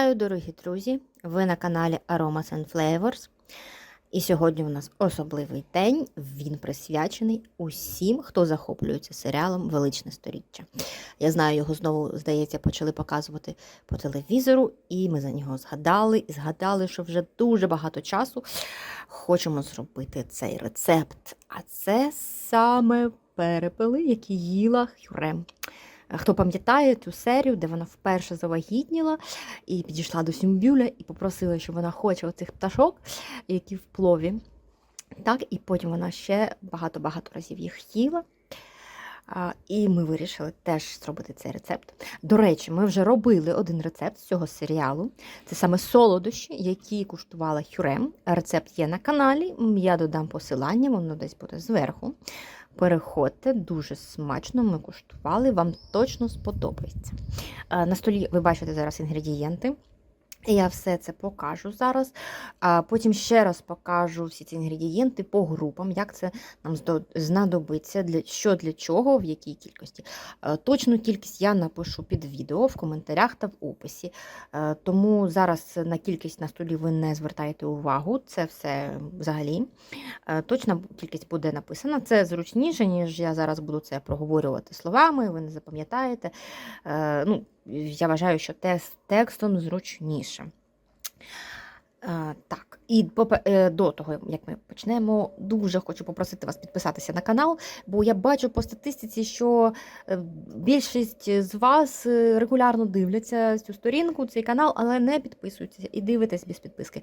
Вітаю, дорогі друзі! Ви на каналі Aromas and Flavors. І сьогодні у нас особливий день. Він присвячений усім, хто захоплюється серіалом Величне сторіччя. Я знаю, його знову, здається, почали показувати по телевізору, і ми за нього згадали і згадали, що вже дуже багато часу хочемо зробити цей рецепт. А це саме перепели, які їла Хюрем. Хто пам'ятає цю серію, де вона вперше завагітніла і підійшла до Сюмбюля і попросила, що вона хоче оцих пташок, які в плові. Так, І потім вона ще багато-багато разів їх їла. І ми вирішили теж зробити цей рецепт. До речі, ми вже робили один рецепт з цього серіалу. Це саме солодощі, які куштувала Хюрем. Рецепт є на каналі. Я додам посилання, воно десь буде зверху. Переходьте, дуже смачно ми куштували, вам точно сподобається. Е, На столі ви бачите зараз інгредієнти. Я все це покажу зараз. А Потім ще раз покажу всі ці інгредієнти по групам, як це нам знадобиться, для, що для чого, в якій кількості. Точну кількість я напишу під відео в коментарях та в описі. Тому зараз на кількість на столі ви не звертаєте увагу, це все взагалі. Точна кількість буде написана. Це зручніше, ніж я зараз буду це проговорювати словами, ви не запам'ятаєте. Ну, я вважаю, що текстом зручніше. А, Так, і е, до того, як ми почнемо, дуже хочу попросити вас підписатися на канал, бо я бачу по статистиці, що е, більшість з вас е, регулярно дивляться цю сторінку, цей канал, але не підписуються і дивитесь без підписки.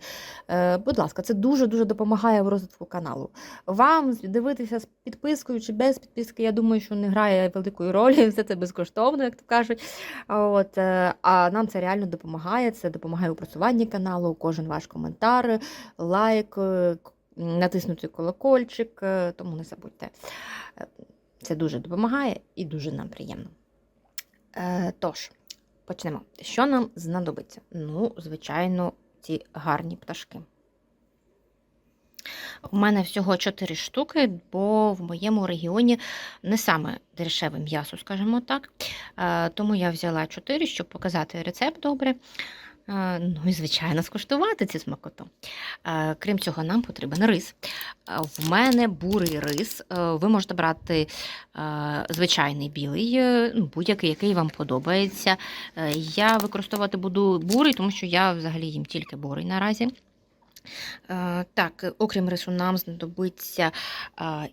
Будь ласка, це дуже-дуже допомагає в розвитку каналу. Вам дивитися з підпискою чи без підписки, я думаю, що не грає великої ролі, все це безкоштовно, як то кажуть. От, А нам це реально допомагає, це допомагає у просуванні каналу, кожен ваш коментар, лайк, е, натиснути колокольчик, е, тому не забудьте. Е, це дуже допомагає і дуже нам приємно. Тож, почнемо. Що нам знадобиться? Ну, звичайно, ці гарні пташки. У мене всього 4 штуки, бо в моєму регіоні не саме дешеве м'ясо, скажімо так. Тому я взяла 4, щоб показати рецепт добре. Ну і, звичайно, скуштувати цю смакоту. Крім цього, нам потрібен рис. В мене бурий рис. Ви можете брати звичайний білий, е, ну, будь-який, який вам подобається. Е, я використовувати буду бурий, тому що я взагалі їм тільки бурий наразі. Так, окрім рису, нам знадобиться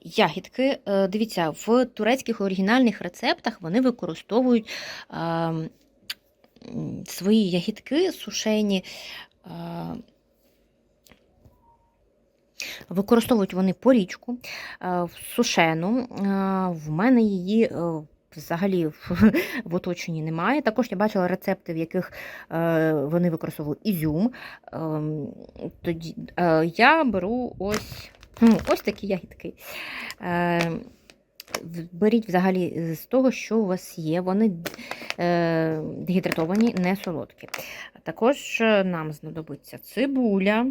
ягідки. Е, дивіться, в турецьких оригінальних рецептах вони використовують свої ягідки сушені. Використовують вони порічку сушену. В мене її е, взагалі в оточенні немає. Також я бачила рецепти, в яких е, вони використовували ізюм. Ем, тоді е, я беру ось ось такі ягідки. Ем, беріть взагалі з того, що у вас є. Вони е, дегідратовані, не солодкі. Також е, нам знадобиться цибуля.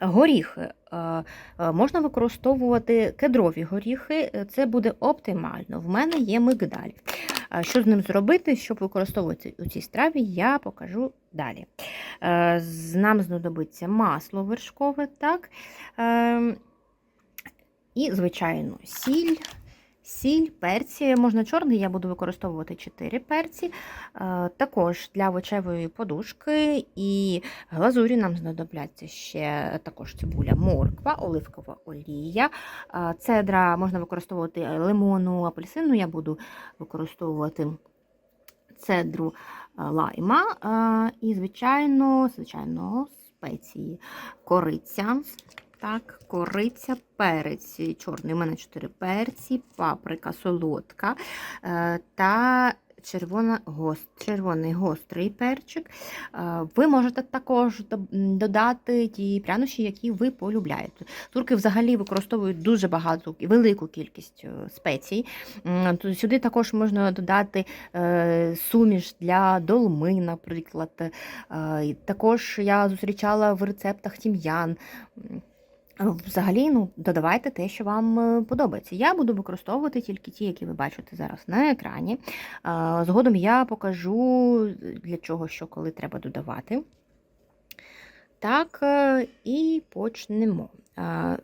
Горіхи. Е, можна використовувати кедрові горіхи, це буде оптимально. В мене є мигдаль. Що з ним зробити, щоб використовувати у цій страві, я покажу далі. Нам знадобиться масло вершкове, так? І, звичайно, сіль. Сіль, перці, можна чорний, я буду використовувати 4 перці. Е, також для овочевої подушки і глазурі нам знадобляться ще також цибуля, морква, оливкова олія. Е, цедра можна використовувати лимону, апельсину, я буду використовувати цедру е, лайма і, звичайно, звичайно, спеції кориця. Так, кориця, перець чорний, у мене 4 перці, паприка солодка е, та червона гост, червоний гострий перчик. Е, Ви можете також додати ті прянощі, які ви полюбляєте. Турки взагалі використовують дуже багату і велику кількість е, спецій. Сюди також можна додати суміш для долми, наприклад. Також я зустрічала в рецептах тім'ян. Взагалі, ну, додавайте те, що вам е, подобається. Я буду використовувати тільки ті, які ви бачите зараз на екрані. Згодом я покажу, для чого, що, коли треба додавати. Так, е, і почнемо. Е,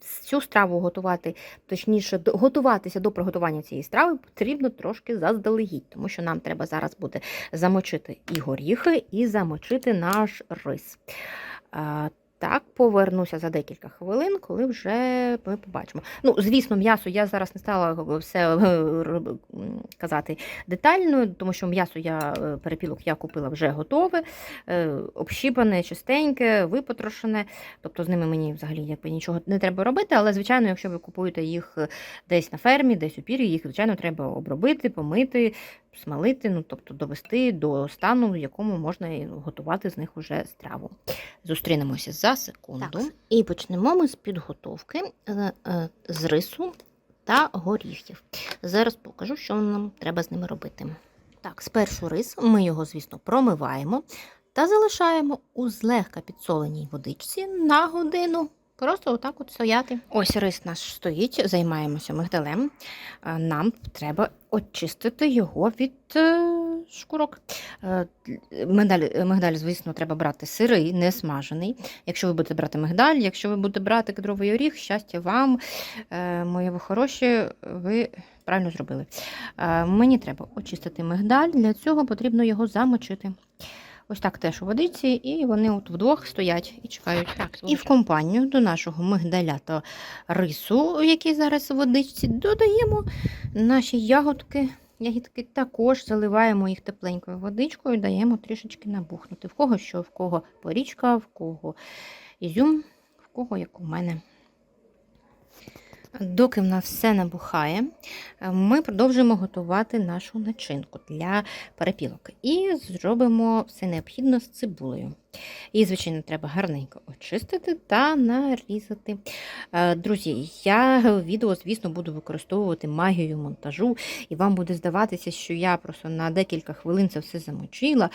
Цю страву готувати, точніше, готуватися до приготування цієї страви потрібно трошки заздалегідь, тому що нам треба зараз буде замочити і горіхи, і замочити наш рис. Так, повернуся за декілька хвилин, коли вже ми побачимо. Ну, звісно, м'ясо я зараз не стала все е, казати детально, тому що м'ясо я е, перепілок я купила вже готове, е, общіпане, чистеньке, випотрошене. Тобто з ними мені взагалі якби нічого не треба робити. Але, звичайно, якщо ви купуєте їх десь на фермі, десь у пір'ї, їх, звичайно, треба обробити, помити, смалити, ну тобто довести до стану, в якому можна готувати з них уже страву. Зустрінемося за секунду. Так. І почнемо ми з підготовки е, е, з рису та горіхів. Зараз покажу, що нам треба з ними робити. Так, спершу рис, ми його, звісно, промиваємо та залишаємо у злегка підсоленій водичці на годину. Просто отак от стояти. Ось рис наш стоїть, займаємося мигдалем. Е, Нам треба очистити його від е, шкурок. Е, Мигдаль, мигдаль, звісно, треба брати сирий, не смажений. Якщо ви будете брати мигдаль, якщо ви будете брати кедровий оріх, щастя вам, мої хороші, ви правильно зробили. Мені треба очистити мигдаль, для цього потрібно його замочити. Ось так теж у водиці, і вони от вдвох стоять і чекають. Так, і в компанію до нашого мигдаля та рису, який зараз у водичці, додаємо наші ягодки. Ягідки також заливаємо їх тепленькою водичкою, даємо трішечки набухнути. В кого що, в кого порічка, в кого ізюм, в кого як у мене. Доки в нас все набухає, ми продовжуємо готувати нашу начинку для перепілок. І зробимо все необхідно з цибулею. Її, звичайно, треба гарненько очистити та нарізати. Е, Друзі, я відео, звісно, буду використовувати магію монтажу, і вам буде здаватися, що я просто на декілька хвилин це все замочила.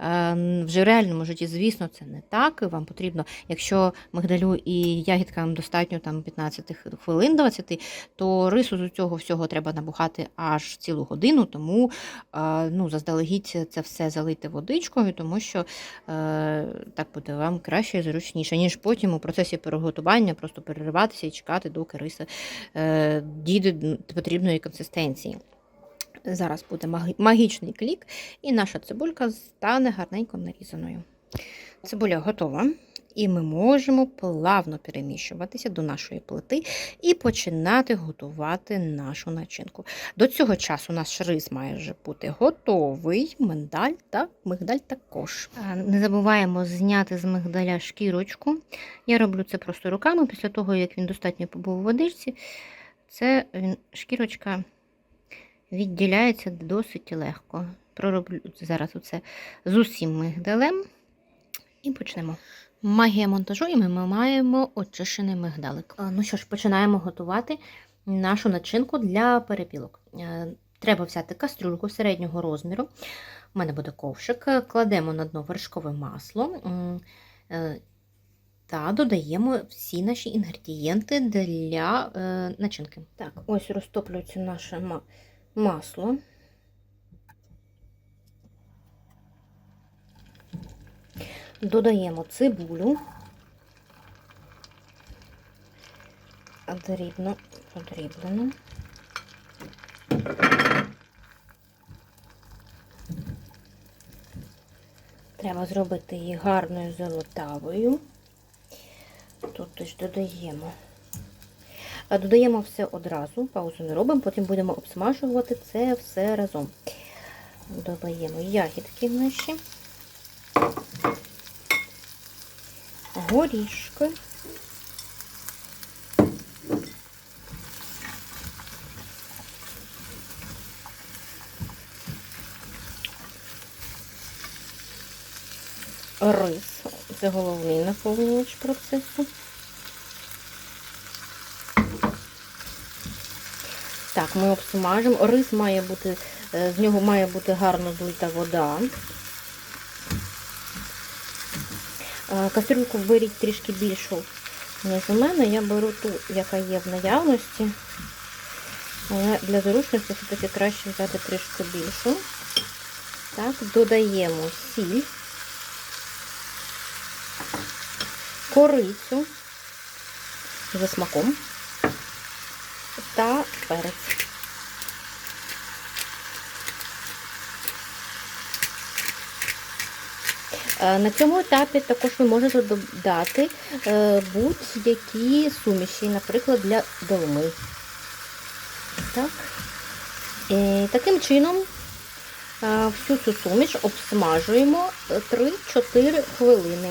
Е, В реальному житті, звісно, це не так. Вам потрібно, якщо мигдалю і ягідкам достатньо там 15 хвилин 20, то рису з цього всього треба набухати аж цілу годину, тому е, ну, заздалегідь це все залити водичкою, тому що так буде вам краще і зручніше, ніж потім у процесі переготування просто перериватися і чекати, доки риса е, дійде до потрібної консистенції. Зараз буде магічний клік, і наша цибулька стане гарненько нарізаною. Цибуля готова, і ми можемо плавно переміщуватися до нашої плити і починати готувати нашу начинку. До цього часу наш рис має вже бути готовий, мигдаль та мигдаль також. Не забуваємо зняти з мигдаля шкірочку. Я роблю це просто руками після того, як він достатньо побув у водичці. Це шкірочка відділяється досить легко. Пророблю зараз оце з усім мигдалем і почнемо. Магія монтажу, і ми маємо очищений мигдалик. Ну що ж, починаємо готувати нашу начинку для перепілок. Е, Треба взяти кастрюльку середнього розміру. У мене буде ковшик. Кладемо на дно вершкове масло е, та додаємо всі наші інгредієнти для е, начинки. Так, ось розтоплюється наше масло. Додаємо цибулю. Дрібно подріблену. Треба зробити її гарною золотавою. Тут теж додаємо. Додаємо все одразу, паузу не робимо, потім будемо обсмажувати це все разом. Додаємо ягідки наші, горішки. Рис це головний наповнювач процесу. Так, ми обсмажимо. Рис має бути, е, з нього має бути гарно злита вода. Кастрюльку беріть трішки більшу, ніж у мене. Я беру ту, яка є в наявності. Але для зручності все-таки краще взяти трішки більшу. Так, додаємо сіль, корицю за смаком та перець. На цьому етапі також ви можете додати е, будь-які суміші, наприклад, для долми. Так. І таким чином е, всю цю суміш обсмажуємо 3-4 хвилини.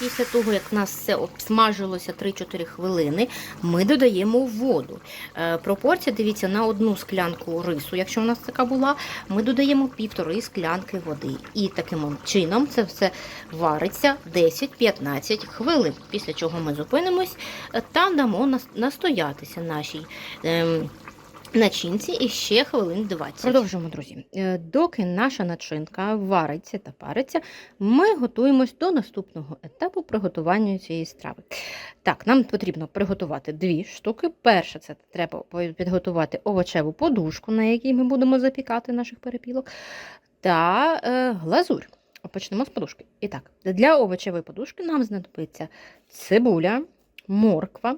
Після того, як нас все обсмажилося 3-4 хвилини, ми додаємо воду. Е, пропорція, дивіться, на одну склянку рису, якщо у нас така була, ми додаємо півтори склянки води. І таким чином це все вариться 10-15 хвилин. Після чого ми зупинимось та дамо настоятися нашій. Начинці і ще хвилин 20. Продовжуємо, друзі. Е, Доки наша начинка вариться та париться, ми готуємось до наступного етапу приготування цієї страви. Так, нам потрібно приготувати дві штуки. Перше, це треба підготувати овочеву подушку, на якій ми будемо запікати наших перепілок, та е, глазурь. Почнемо з подушки. І так, для овочевої подушки нам знадобиться цибуля, морква,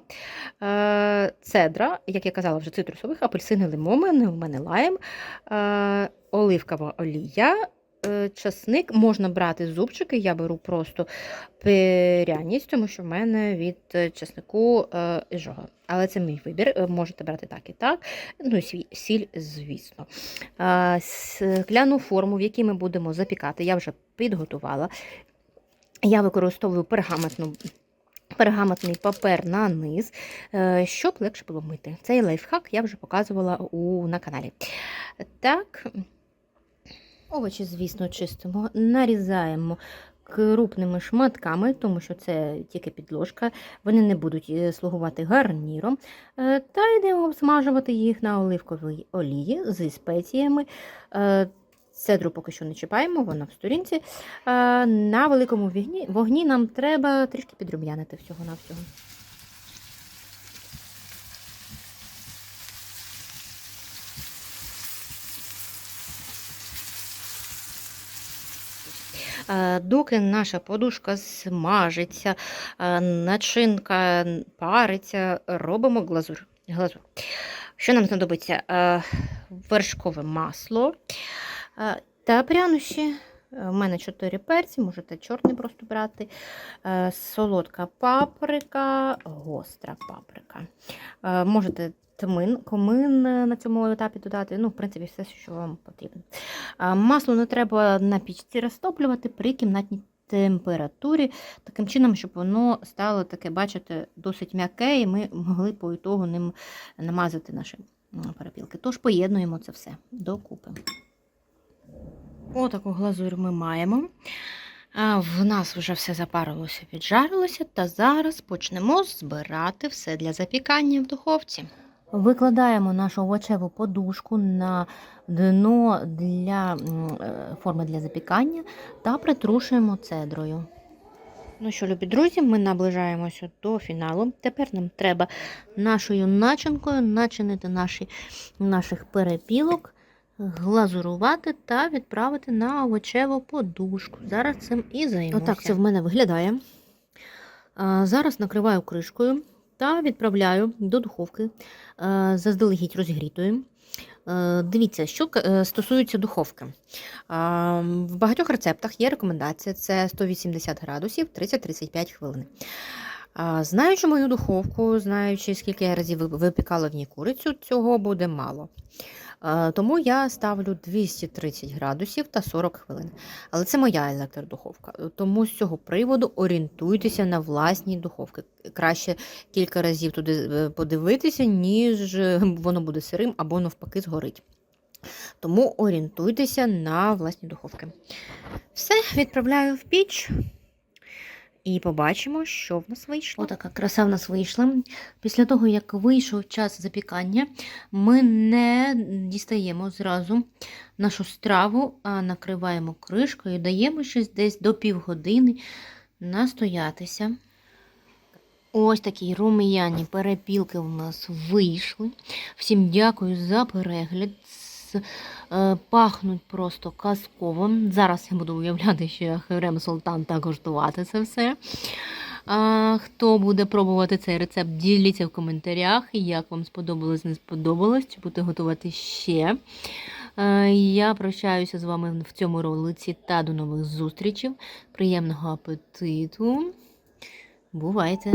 е, цедра, як я казала, вже цитрусових, апельсини, лимони, у мене лайм, е, оливкова олія, е, часник. Можна брати зубчики, я беру просто пряність, тому що в мене від часнику іжога. Але це мій вибір, можете брати так і так. Ну і сіль, звісно. Скляну форму, в якій ми будемо запікати, я вже підготувала. Я використовую пергаментну пергаментний папер на низ, е, щоб легше було мити. Цей лайфхак я вже показувала у, на каналі. Так, овочі, звісно, чистимо, нарізаємо крупними шматками, тому що це тільки підложка, вони не будуть е, слугувати гарніром. Е, Та йдемо обсмажувати їх на оливковій олії зі спеціями. Цедру поки що не чіпаємо, вона в сторінці. Е, На великому вогні, вогні нам треба трішки підрум'янити всього-навсього. Е, Доки наша подушка смажиться, е, начинка париться, робимо глазур. глазур. Що нам знадобиться? Вершкове масло та прянощі. У мене 4 перці, можете чорний просто брати. Е, Солодка паприка, гостра паприка. Е, Можете тмин, комин е, на цьому етапі додати. Ну, в принципі, все, що вам потрібно. Е, Масло не треба на пічці розтоплювати при кімнатній температурі, таким чином, щоб воно стало таке, бачите, досить м'яке, і ми могли по ітогу ним намазати наші перепілки. Тож поєднуємо це все докупи. Отаку глазурь ми маємо. В нас вже все запарилося, піджарилося, та зараз почнемо збирати все для запікання в духовці. Викладаємо нашу овочеву подушку на дно для е, форми для запікання та притрушуємо цедрою. Ну що, любі друзі, ми наближаємося до фіналу. Тепер нам треба нашою начинкою начинити наші, наших перепілок, глазурувати та відправити на овочеву подушку. Зараз цим і займемося. Отак це в мене виглядає. Зараз накриваю кришкою та відправляю до духовки заздалегідь розігрітої. Е, Дивіться, що е, стосується духовки. В багатьох рецептах є рекомендація: це 180 градусів 30-35 хвилин. Знаючи мою духовку, знаючи, скільки я разів випікала в ній курицю, цього буде мало. Тому я ставлю 230 градусів та 40 хвилин. Але це моя електродуховка. Тому з цього приводу орієнтуйтеся на власні духовки. Краще кілька разів туди е, подивитися, ніж е, воно буде сирим або навпаки згорить. Тому орієнтуйтеся на власні духовки. Все, відправляю в піч. І побачимо, що в нас вийшло. Отака краса в нас вийшла. Після того, як вийшов час запікання, ми не дістаємо зразу нашу страву, а накриваємо кришкою, даємо щось десь до півгодини настоятися. Ось такі рум'яні перепілки у нас вийшли. Всім дякую за перегляд. С- е, Пахнуть просто казково. Зараз я буду уявляти, що я Херем Султан та коштувати це все. А, хто буде пробувати цей рецепт, діліться в коментарях, як вам сподобалось, не сподобалось, чи будете готувати ще. Е, Я прощаюся з вами в цьому ролиці та до нових зустрічей. Приємного апетиту! Бувайте!